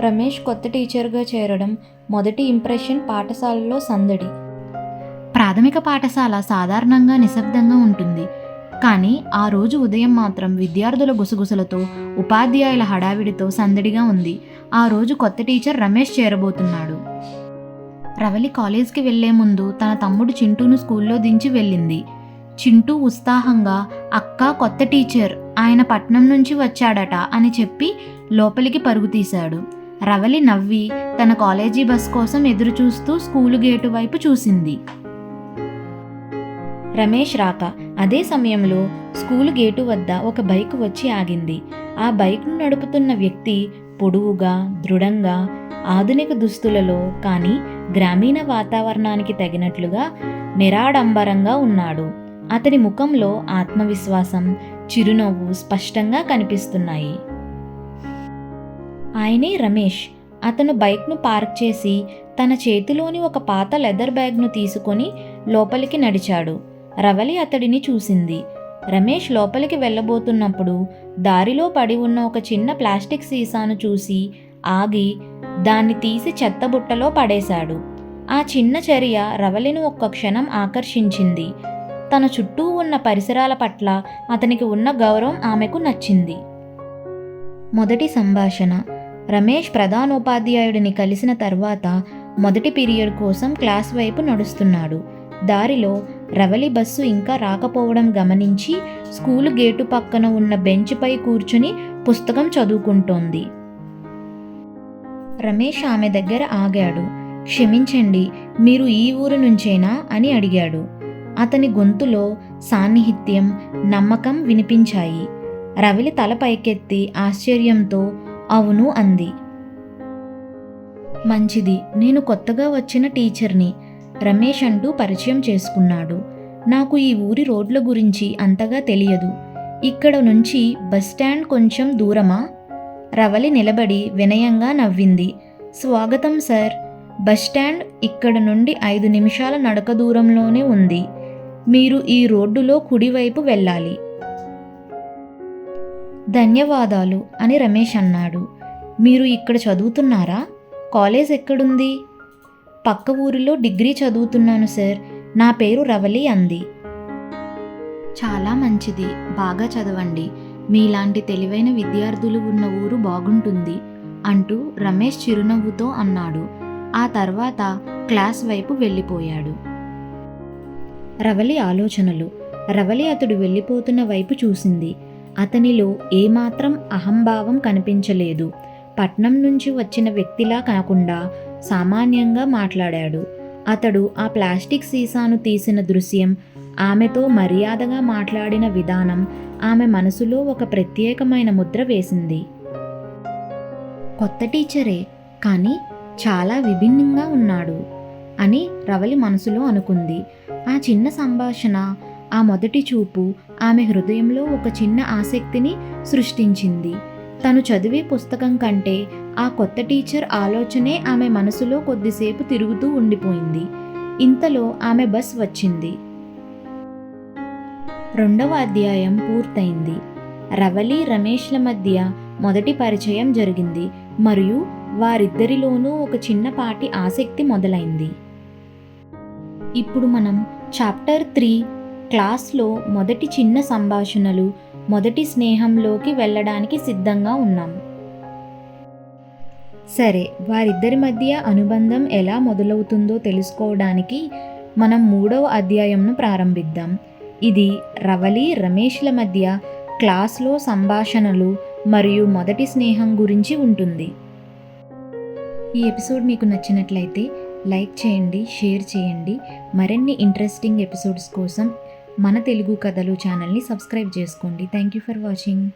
రమేష్ కొత్త టీచర్గా చేరడం మొదటి ఇంప్రెషన్ పాఠశాలలో సందడి. ప్రాథమిక పాఠశాల సాధారణంగా నిశ్శబ్దంగా ఉంటుంది. కానీ ఆ రోజు ఉదయం మాత్రం విద్యార్థుల గుసగుసలతో ఉపాధ్యాయుల హడావిడితో సందడిగా ఉంది. ఆ రోజు కొత్త టీచర్ రమేష్ చేరబోతున్నాడు. రవలి కాలేజ్కి వెళ్ళే ముందు తన తమ్ముడు చింటూను స్కూల్లో దించి వెళ్ళింది. చింటూ ఉత్సాహంగా అక్క కొత్త టీచర్ ఆయన పట్నం నుంచి వచ్చాడట అని చెప్పి లోపలికి పరుగు తీశాడు. రవలి నవ్వి తన కాలేజీ బస్ కోసం ఎదురుచూస్తూ స్కూలు గేటు వైపు చూసింది. రమేష్ రాక అదే సమయంలో స్కూలు గేటు వద్ద ఒక బైక్ వచ్చి ఆగింది. ఆ బైక్ను నడుపుతున్న వ్యక్తి పొడువుగా దృఢంగా ఆధునిక దుస్తులలో కానీ గ్రామీణ వాతావరణానికి తగినట్లుగా నిరాడంబరంగా ఉన్నాడు. అతని ముఖంలో ఆత్మవిశ్వాసం చిరునవ్వు స్పష్టంగా కనిపిస్తున్నాయి. ఆయనే రమేష్. అతను బైక్ను పార్క్ చేసి తన చేతిలోని ఒక పాత లెదర్ బ్యాగ్ను తీసుకొని లోపలికి నడిచాడు. రవలి అతడిని చూసింది. రమేష్ లోపలికి వెళ్ళబోతున్నప్పుడు దారిలో పడి ఉన్న ఒక చిన్న ప్లాస్టిక్ సీసాను చూసి ఆగి దాన్ని తీసి చెత్తబుట్టలో పడేశాడు. ఆ చిన్న చర్య రవలిని ఒక్క క్షణం ఆకర్షించింది. తన చుట్టూ ఉన్న పరిసరాల పట్ల అతనికి ఉన్న గౌరవం ఆమెకు నచ్చింది. మొదటి సంభాషణ. రమేష్ ప్రధానోపాధ్యాయుడిని కలిసిన తర్వాత మొదటి పీరియడ్ కోసం క్లాస్ వైపు నడుస్తున్నాడు. దారిలో రవలి బస్సు ఇంకా రాకపోవడం గమనించి స్కూలు గేటు పక్కన ఉన్న బెంచ్పై కూర్చుని పుస్తకం చదువుకుంటోంది. రమేష్ ఆమె దగ్గర ఆగాడు. క్షమించండి మీరు ఈ ఊరు నుంచేనా అని అడిగాడు. అతని గొంతులో సాన్నిహిత్యం నమ్మకం వినిపించాయి. రవిలి తల పైకెత్తి ఆశ్చర్యంతో అవును అంది. మంచిది నేను కొత్తగా వచ్చిన టీచర్ని రమేష్ అంటూ పరిచయం చేసుకున్నాడు. నాకు ఈ ఊరి రోడ్ల గురించి అంతగా తెలియదు. ఇక్కడ నుంచి బస్ స్టాండ్ కొంచెం దూరమా? రవలి నిలబడి వినయంగా నవ్వింది. స్వాగతం సార్. బస్ స్టాండ్ ఇక్కడ నుండి ఐదు నిమిషాల నడక దూరంలోనే ఉంది. మీరు ఈ రోడ్డులో కుడివైపు వెళ్ళాలి. ధన్యవాదాలు అని రమేష్ అన్నాడు. మీరు ఇక్కడ చదువుతున్నారా? కాలేజ్ ఎక్కడుంది? పక్క ఊరిలో డిగ్రీ చదువుతున్నాను సార్. నా పేరు రవలి అంది. చాలా మంచిది. బాగా చదవండి. మీలాంటి తెలివైన విద్యార్థులు ఉన్న ఊరు బాగుంటుంది అంటూ రమేష్ చిరునవ్వుతో అన్నాడు. ఆ తర్వాత క్లాస్ వైపు వెళ్ళిపోయాడు. రవలి ఆలోచనలు. రవలి అతడు వెళ్ళిపోతున్న వైపు చూసింది. అతనిలో ఏమాత్రం అహంభావం కనిపించలేదు. పట్నం నుంచి వచ్చిన వ్యక్తిలా కాకుండా సామాన్యంగా మాట్లాడాడు. అతడు ఆ ప్లాస్టిక్ సీసాను తీసిన దృశ్యం ఆమెతో మర్యాదగా మాట్లాడిన విధానం ఆమె మనసులో ఒక ప్రత్యేకమైన ముద్ర వేసింది. కొత్త టీచరే కానీ చాలా విభిన్నంగా ఉన్నాడు అని రవలి మనసులో అనుకుంది. ఆ చిన్న సంభాషణ ఆ మొదటి చూపు ఆమె హృదయంలో ఒక చిన్న ఆసక్తిని సృష్టించింది. తను చదివే పుస్తకం కంటే ఆ కొత్త టీచర్ ఆలోచనే ఆమె మనసులో కొద్దిసేపు తిరుగుతూ ఉండిపోయింది. ఇంతలో ఆమె బస్ వచ్చింది. రెండవ అధ్యాయం పూర్తయింది. రవలి రమేష్ల మధ్య మొదటి పరిచయం జరిగింది. మరియు వారిద్దరిలోనూ ఒక చిన్నపాటి ఆసక్తి మొదలైంది. ఇప్పుడు మనం చాప్టర్ త్రీ క్లాస్లో మొదటి చిన్న సంభాషణలు మొదటి స్నేహంలోకి వెళ్ళడానికి సిద్ధంగా ఉన్నాం. సరే వారిద్దరి మధ్య అనుబంధం ఎలా మొదలవుతుందో తెలుసుకోవడానికి మనం మూడవ అధ్యాయంను ప్రారంభిద్దాం. ఇది రవలి రమేష్ల మధ్య క్లాస్లో సంభాషణలు మరియు మొదటి స్నేహం గురించి ఉంటుంది. ఈ ఎపిసోడ్ మీకు నచ్చినట్లయితే లైక్ చేయండి షేర్ చేయండి. మరిన్ని ఇంట్రెస్టింగ్ ఎపిసోడ్స్ కోసం మన తెలుగు కథలు ఛానల్ని సబ్స్క్రైబ్ చేసుకోండి. Thank you for watching